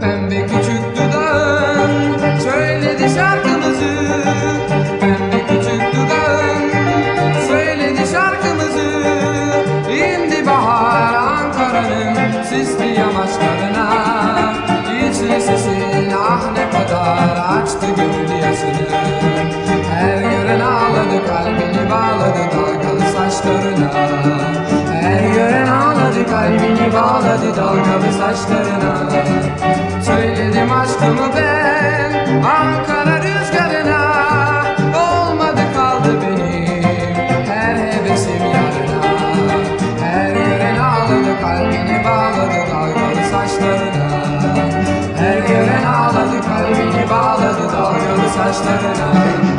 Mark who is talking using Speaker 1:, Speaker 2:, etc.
Speaker 1: Pembe küçük dudağın söyledi şarkımızı. Pembe küçük dudağın söyledi şarkımızı. İndi bahar Ankara'nın sisli yamaçlarına. İçli sesin ah ne kadar açtı gönül yasını kalbini bağladı dalgalı saçlarına. Söyledim aşkımı ben Ankara rüzgarına. Olmadı kaldı benim her hevesim yarına. Her gören ağladı kalbini bağladı dalgalı saçlarına. Her gören ağladı kalbini bağladı dalgalı saçlarına